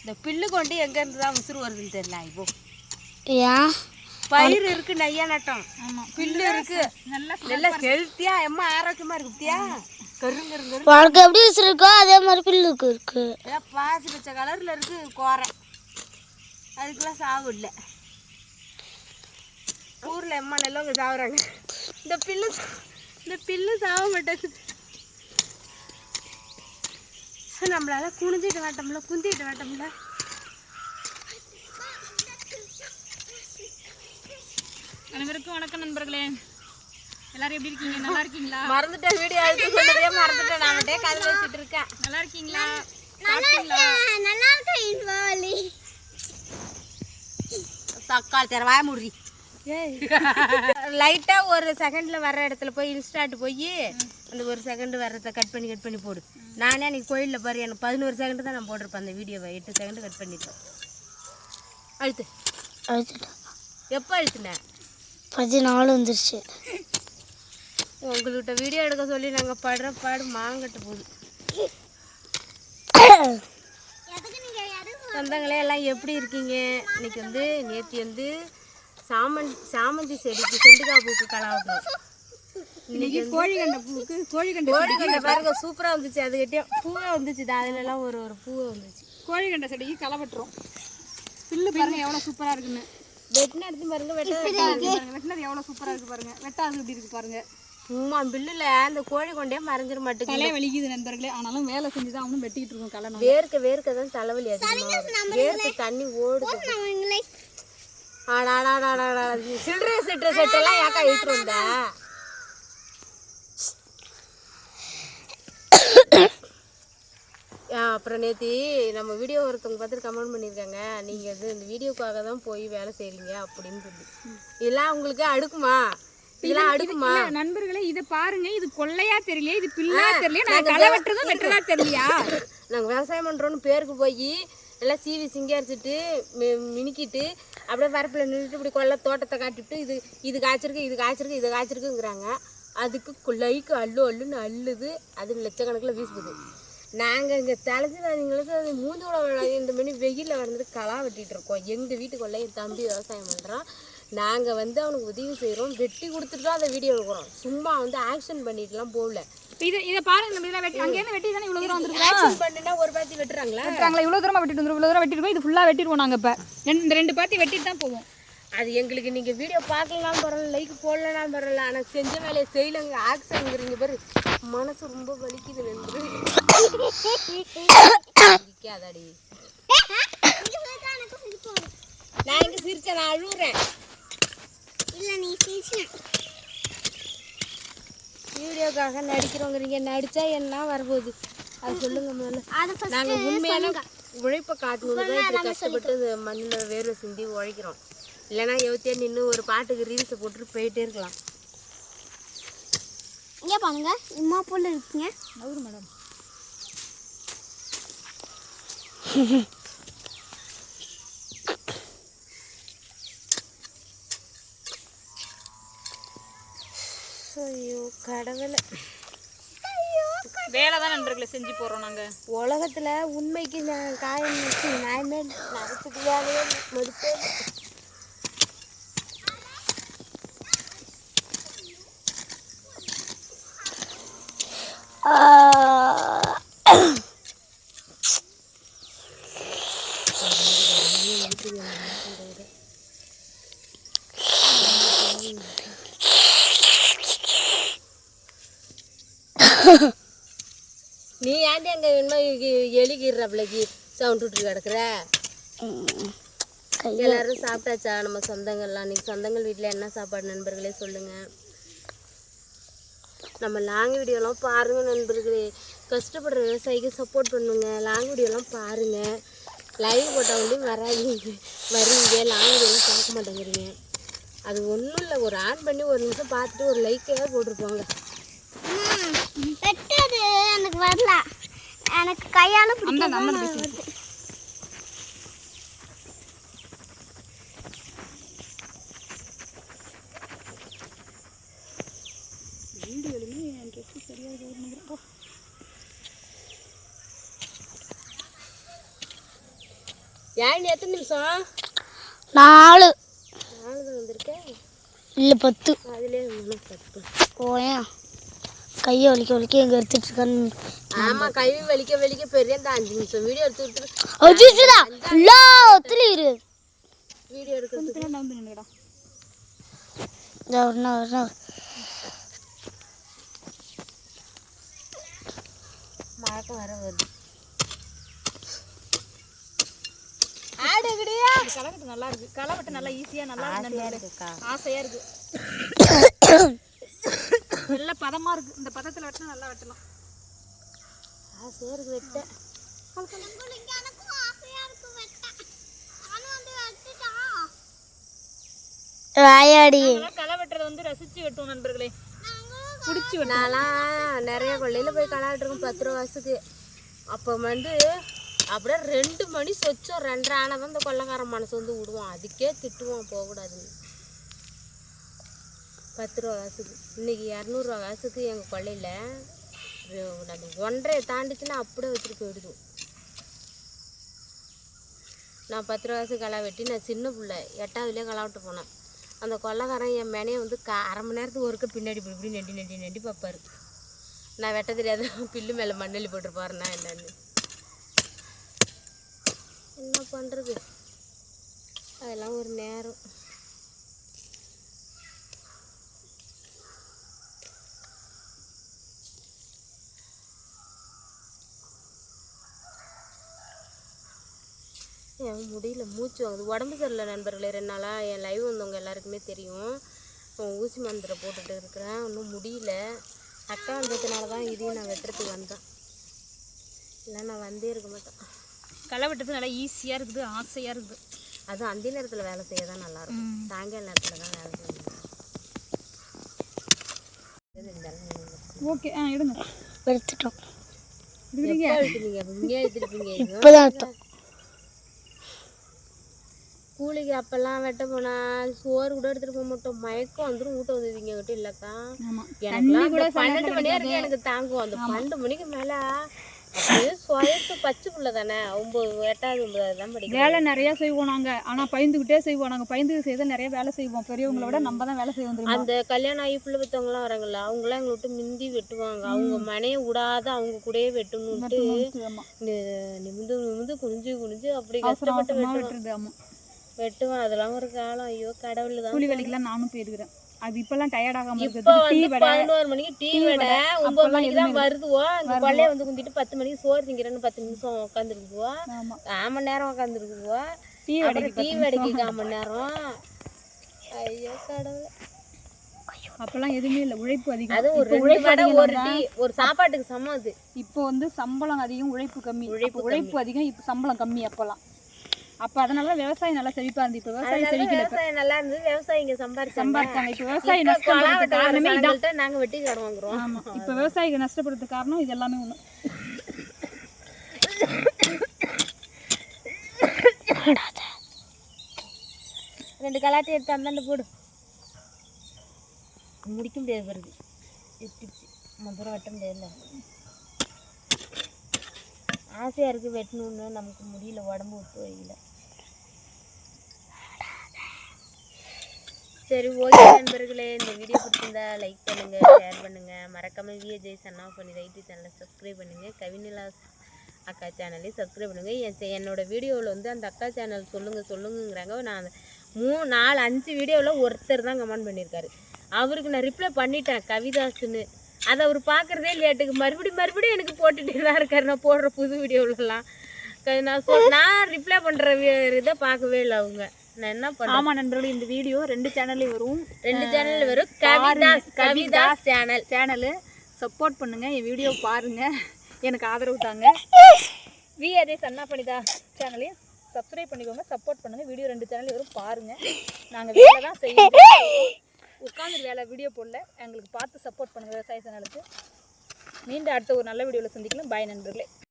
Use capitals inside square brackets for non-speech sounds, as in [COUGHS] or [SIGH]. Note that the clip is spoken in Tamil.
இந்த பில்லு கொண்டு எங்க இருந்து தான் உசுறு வருதுன்னு தெரியல இப்போ ஏன் பயிர் இருக்கு நையா நட்டம். ஆமா பில்லு இருக்கு. நல்லா நல்லா ஹெல்த்தியா எம்மா ஆரோக்கியமா இருக்கு பத்தியா உனக்கு எப்படி வச்சிருக்கோ அதே மாதிரி பில்லுக்கு இருக்கு. பாசி பச்சை கலர்ல இருக்கு கோரை. அதுக்கெல்லாம் சாவு இல்லை. ஊர்ல எம்மா நல்லவங்க சாவுறாங்க. இந்த பில்லு இந்த பில்லு சாக மாட்டேங்குது சரி, நம்மளால குனிஞ்சிட்டு வேட்டோம்ல குந்திட்டு வேட்டோம்ல அனைவருக்கும் வணக்கம் நண்பர்களே. எல்லாரும் எப்படி இருக்கீங்க? நல்லா இருக்கீங்களா? மறந்துட்டேன் வீடியோ எடுத்து சொன்னதே மறந்துட்டேன். நான் கதை வச்சுட்டு இருக்கேன். நல்லா இருக்கீங்களா? சாப்பிட்டீங்களா? நல்லா இருக்கு தக்காளி தர வாய முடி லைட்டா ஒரு செகண்ட்ல வர்ற இடத்துல போய் இன்ஸ்டாட் போய் அந்த ஒரு செகண்ட் வர்றத கட் பண்ணி கட் பண்ணி போடு. நானே அன்னைக்கு கோயிலில் பாரு எனக்கு பதினோரு செகண்ட் தான் நான் போட்டிருப்பேன் அந்த வீடியோவை. எட்டு செகண்ட் கட் பண்ணிட்டேன். அழுத்து. எப்போ அழுத்துனேன் பதினாலு வந்துருச்சு. உங்கள்கிட்ட வீடியோ எடுக்க சொல்லி நாங்கள் படுற பாடு மாங்கட்ட போகுது. [COUGHS] சொந்தங்களே எல்லாம் எப்படி இருக்கீங்க? இன்னைக்கு வந்து நேற்று வந்து சாமந்தி சாமந்தி செடிக்கு செண்டுக்காய் பூக்கு கலாவட்டும் இன்னைக்கு கோழி கண்ட பூக்கு கோழி கண்ட கோழி கண்டை பாருங்க சூப்பராக வந்துச்சு. அதுக்கிட்டே பூவே வந்துச்சு. அதுல எல்லாம் ஒரு ஒரு பூவே வந்துச்சு. கோழி கண்ட செடிக்கு களை வெட்டுறோம் பில்லு பாருங்க எவ்வளவு சூப்பரா இருக்குன்னு. வெட்டின எடுத்து பாருங்க வெட்ட பாருங்க வெட்டினது எவ்வளவு சூப்பரா இருக்கு பாருங்க. வெட்டாது எப்படி இருக்கு பாருங்க. சும்மா பில்லுல அந்த கோழி கொண்டே மறைஞ்சிட மாட்டேங்குது. தலை வலிக்குது நண்பர்களே. ஆனாலும் வேலை செஞ்சு தான் அவனும் வெட்டிட்டு இருக்கோம் களை நம்ம வேர்க்க வேர்க்க தான் தலைவலி அதிகமாக. வேர்க்க தண்ணி ஓடுது. ஆடாடாடாடாடா செட்டெல்லாம் ஏக்கா இழுத்துட்டு வந்த? ஆ, அப்புறம் நேத்தி நம்ம வீடியோ ஒருத்தவங்க பார்த்துட்டு கமெண்ட் பண்ணியிருக்காங்க. நீங்கள் இது இந்த வீடியோக்காக தான் போய் வேலை செய்கிறீங்க அப்படின்னு சொல்லி. இதெல்லாம் உங்களுக்கு அடுக்குமா? இதெல்லாம் அடுக்குமா? நண்பர்களே இத பாருங்க. இது கொள்ளையா தெரியலையா? இது பில்லா தெரியலையா? நான் களை வெட்டுறதும் வெட்டுறதா தெரியலையா? நாங்கள் விவசாயம் பண்ணுறோன்னு பேருக்கு போய் எல்லாம் சீவி சிங்காரிச்சிட்டு மினுக்கிட்டு அப்படியே வரப்பில் நின்றுட்டு இப்படி கொல்ல தோட்டத்தை காட்டிவிட்டு இது இது காய்ச்சிருக்கு இது காய்ச்சிருக்கு இது காய்ச்சிருக்குங்கிறாங்க. அதுக்கு லைக்கு அள்ளு அள்ளுன்னு அள்ளுது. அது லட்சக்கணக்கில் வீசுது. நாங்கள் இங்கே தலைசிதானிங்களுக்கு அது மூஞ்சோட இந்த மணி வெயிலில் வந்துட்டு களா வெட்டிகிட்டு இருக்கோம். எங்கள் வீட்டுக்குள்ளே என் தம்பி விவசாயம் பண்ணுறான் நாங்கள் வந்து அவனுக்கு உதவி செய்கிறோம் வெட்டி கொடுத்துட்டு தான் அந்த வீடியோ எடுக்கிறோம். சும்மா வந்து ஆக்ஷன் பண்ணிட்டுலாம் போகல. இத இத பாருங்க நம்ம இதெல்லாம் வெட்டி அங்க இருந்து வெட்டி தானே இவ்வளவு தூரம் வந்துருக்கு? ஆக்ஷன் பண்ணினா ஒரு பாத்தி வெட்டுறாங்களா? வெட்டுறாங்களா? இவ்வளவு தூரமா வெட்டிட்டு வந்துரும் இவ்வளவு தூரம் வெட்டிருக்கோம் இது ஃபுல்லா வெட்டிடுவோம் நாங்க இப்ப. ரெண்டு- இந்த ரெண்டு பாத்தி வெட்டிட்டு தான் போவோம். அது எங்களுக்கு நீங்க வீடியோ பார்க்கலாம் பரவாயில்ல லைக் போடலாம் பரவாயில்ல. ஆனா செஞ்ச வேலையை செய்யலங்க ஆக்ஷன்ங்கிறீங்க பாரு. மனசு ரொம்ப வலிக்குது நண்பரு. நான் எங்க சிரிச்சேன் நான் அழுகுறேன் வீடியோக்காக நடிக்கிறோங்கிறீங்க. நடிச்சா என்ன வரப்போகுது? அது சொல்லுங்க முதல்ல. நாங்க உண்மையான உழைப்பை காட்டணும் தான் இப்படி கஷ்டப்பட்டு மண்ணில் வேர்வை சிந்தி உழைக்கிறோம். இல்லைன்னா எவத்தியா நின்று ஒரு பாட்டுக்கு ரீல்ஸை போட்டுட்டு போயிட்டே இருக்கலாம். இங்கே பாருங்க. இம்மா போல இருக்குங்க. நவுரு மேடம். ஐயோ கடவுளை. வேலை தான் நண்பர்களை செஞ்சு போறோம் நாங்க. உலகத்துல உண்மைக்கு நான் காயம் வச்சு நியாயமே நடத்துக்கு வேலையே மறுப்பே நீ ஏன்டி அங்க என்ன எலிக்கிறப்பளைக்கு சவுண்ட் விட்டு கிடக்குற? எல்லாரும் சாப்பிட்டாச்சா? நம்ம சொந்தங்கள்லாம். இன்னைக்கு சொந்தங்கள் வீட்டில் என்ன சாப்பாடு நண்பர்களே சொல்லுங்க. நம்ம லாங் வீடியோலாம் பாருங்க நண்பர்களே. கஷ்டப்படுற விவசாயிக்கு சப்போர்ட் பண்ணுங்க. லாங் வீடியோலாம் பாருங்க. லைவ் போட்டவங்களையும் வராதீங்க. வரீங்க லாங் வீடியோலாம் பார்க்க மாட்டேங்கிறீங்க. அது ஒன்றும் இல்லை. ஒரு ஆன் பண்ணி ஒரு நிமிஷம் பார்த்துட்டு ஒரு லைக்கையாக போட்டிருப்பாங்க. எனக்கு வரல. எனக்கு கையால அந்த நம்ம ஏன் எத்தனை நிமிஷம்? நாலு. நாலு தான் வந்திருக்கேன். இல்லை பத்து. அதுலேயே பத்து. ஓயா கையை வலிக்க வலிக்க எங்கே எடுத்துட்டு இருக்கான்னு ஆமாம் கை வலிக்க வலிக்க பெரிய இந்த அஞ்சு நிமிஷம். வீடியோ எடுத்து எடுத்து அஜிசுடா எல்லாத்துலையும் இரு. வீடியோ எடுக்கிறதுக்கு வந்து நின்றுடா இந்த ஒன்றா ஒன்றா மழக்கம் வர வருது. ஆடுகிடியா நல்லா இருக்கு. களைவெட்டு நல்லா ஈஸியா நல்லா இருக்கு? ஆசையா இருக்கு. [COUGHS] நல்ல பதமா இருக்கு. இந்த பதத்துல வெட்டினா நல்லா வெட்டலாம். ஆசையா இருக்கு வெட்ட வாயாடி. களை வெட்டுறதை வந்து ரசிச்சு வெட்டுவோம் நண்பர்களே. பிடிச்சி நான்லாம் நிறைய கொள்ளையில் போய் கலாட்டிருக்கோம் பத்து ரூபா காசுக்கு அப்போ வந்து அப்படியே ரெண்டு மணி சொச்சோம் ரெண்டரை ஆனால் இந்த கொள்ளைக்காரன் மனசு வந்து விடுவான். அதுக்கே திட்டுவான் போகக்கூடாதுன்னு. பத்து ரூபா காசுக்கு. இன்னைக்கு இரநூறுவா காசுக்கு எங்கள் கொள்ளையில் நம்ம ஒன்றரை தாண்டிச்சுன்னா அப்படியே வச்சுட்டு போயிடுது. நான் பத்து ரூபா காசு களை வெட்டி நான் சின்ன பிள்ளை எட்டாவதுலேயே களை விட்டு போனேன். அந்த கொள்ளைக்காரன் என் மேனையை வந்து கா அரை மணி நேரத்துக்கு ஒருக்க பின்னாடி இப்படி இப்படி நெண்டி நெண்டி நெண்டி பார்ப்பாரு. நான் வெட்ட தெரியாத பில்லு மேலே மண்ணெல்லி போட்டிருப்பாருண்ணா என்னன்னு. என்ன பண்ணுறது அதெல்லாம் ஒரு நேரம். என் முடியல மூச்சு வாங்குது உடம்பு சரியில்லை நண்பர்களே. ரெண்டு நாளாக என் லைவ் வந்தவங்க எல்லாருக்குமே தெரியும். நான் ஊசி மந்திரை போட்டுட்டு இருக்கிறேன். ஒன்றும் முடியல. அக்கா வந்ததுனால தான் இதையும் நான் வெட்டுறதுக்கு வந்தேன். இல்லை நான் வந்தே இருக்க மாட்டேன். களை வெட்டுறது நல்லா ஈஸியா இருக்குது ஆசையா இருக்குது. அது அந்த நேரத்தில் வேலை செய்ய தான் நல்லாயிருக்கும் சாயங்கால நேரத்தில் தான் வேலை செய்யணும். ஓகே ஆ எடுங்க. எடுத்துட்டோம் எடுத்துருப்பீங்க இப்போதான் கூலிக்கு அப்பெல்லாம் வெட்ட போனா சோறு கூட எடுத்துட்டு போக மாட்டோம். மயக்கம் வந்துடும் ஊட்ட வந்துடுவீங்க கிட்ட இல்லக்கா. அந்த பன்னெண்டு மணி வரைக்கும் எனக்கு தாங்கும். அந்த பன்னெண்டு மணிக்கு மேல சுயத்து பச்சை புள்ள தானே. ஒன்பது எட்டாவது ஒன்பதாவது தான் படிக்கும் வேலை நிறைய செய்வோம் நாங்க. ஆனா பயந்துகிட்டே செய்வோம். நாங்க பயந்து செய்த நிறைய வேலை செய்வோம். பெரியவங்கள விட நம்ம தான் வேலை செய்வோம் அந்த கல்யாணம் ஆகி புள்ள பெற்றவங்களாம் வராங்கல்ல அவங்களாம் எங்களை விட்டு மிந்தி வெட்டுவாங்க. அவங்க மனையை விடாத அவங்க கூடயே வெட்டணும்ட்டு நிமிந்து நிமிந்து குனிஞ்சு குனிஞ்சு அப்படி கஷ்டப்பட்டு வெட்டுறது ஆமா. வெட்டுவான். அதெல்லாம் ஒரு காலம். ஐயோ கடவுள் தான் கூலி வேலைக்கெல்லாம் நானும் போயிருக்கிறேன். அது இப்பெல்லாம் டயர்ட் ஆகாம வடை பதினோரு மணிக்கு டீ வடை ஒன்பது மணிக்கு தான் வருதுவோ அங்க கொள்ளைய வந்து குந்திட்டு பத்து மணிக்கு சோறு திங்கிறேன்னு பத்து நிமிஷம் உட்காந்துருக்குவோ கால் மணி நேரம் உட்காந்துருக்குவோ டீ வடைக்கு டீ வடைக்கு கால் மணி நேரம். ஐயோ கடவுளே. அப்பெல்லாம் எதுவுமே இல்லை. உழைப்பு அதிகம். அது ஒரு உழைப்பு ஒரு டீ ஒரு சாப்பாட்டுக்கு சமம் அது. இப்போ வந்து சம்பளம் அதிகம் உழைப்பு கம்மி. உழைப்பு உழைப்பு அதிகம் இப்போ சம்பளம் கம்மி அப்போல்லாம். அப்போ அதனால விவசாயம் நல்லா செழிப்பா இருந்து இப்போ விவசாயம் செழிக்கல. விவசாயம் நல்லா இருந்தது. விவசாயிங்க சம்பாரிச்சாங்க. சம்பாதிச்சாங்க இப்போ விவசாயி இப்ப வெட்ட வர காரணமே இதான். சனங்கள்ட்ட நாங்க வெட்டி கடன் வாங்குறோம். ஆமா. இப்போ விவசாயிக்கு நஷ்டப்படுறதுக்கு காரணம் இது எல்லாமே ஒண்ணு. ரெண்டு கலாட்டி எடுத்து அந்தாண்ட போடு. முடிக்க முடியாது வருது எட்டிச்சு முதல்ல வெட்ட முடியாதுல்ல. ஆசையாக இருக்குது வெட்டணும்னு நமக்கு முடியல உடம்பு ஒத்து வழியில் சரி ஓகே நண்பர்களே. இந்த வீடியோ பிடிச்சிருந்தா லைக் பண்ணுங்கள் ஷேர் பண்ணுங்கள் மறக்காமல் விஜய் சன்னா பண்ணி ரைட்டு சேனலை சப்ஸ்கிரைப் பண்ணுங்கள் கவினிலாஸ் அக்கா சேனலையும் சப்ஸ்கிரைப் பண்ணுங்கள் என் என்னோட வீடியோவில் வந்து அந்த அக்கா சேனல் சொல்லுங்கள் சொல்லுங்கங்கிறாங்க நான் அந்த மூணு நாலு அஞ்சு வீடியோவில் ஒருத்தர் தான் கமெண்ட் பண்ணியிருக்காரு அவருக்கு நான் ரிப்ளை பண்ணிட்டேன் கவிதாஸ்னு அதை அவர் பார்க்குறதே லேட்டுக்கு மறுபடியும் மறுபடியும் எனக்கு போட்டுகிட்டே தான் இருக்காரு. நான் போடுற புது வீடியோவிலலாம் நான் சொல் நான் ரிப்ளை பண்ணுற இதை பார்க்கவே இல்லை அவங்க. நான் என்ன பண்ண ஆமா நண்பர்களே இந்த வீடியோ ரெண்டு சேனல்லையும் வரும். ரெண்டு சேனல் வரும். Kavitha's Kavitha's channel channel support பண்ணுங்க என் வீடியோ பாருங்க. எனக்கு ஆதரவு தாங்க. வி அதே சன்னா பண்ணிதா சேனலையும் சப்ஸ்கிரைப் பண்ணிக்கோங்க சப்போர்ட் பண்ணுங்க. வீடியோ ரெண்டு சேனல் வரும் பாருங்க. நாங்க வேலை தான் செய்யணும் உட்காந்து வேலை வீடியோ போடல. எங்களுக்கு பார்த்து சப்போர்ட் பண்ணுங்கள் விவசாய சேனலுக்கு. மீண்டும் அடுத்த ஒரு நல்ல வீடியோவில் சந்திக்கலாம். பாய் நண்பர்களே.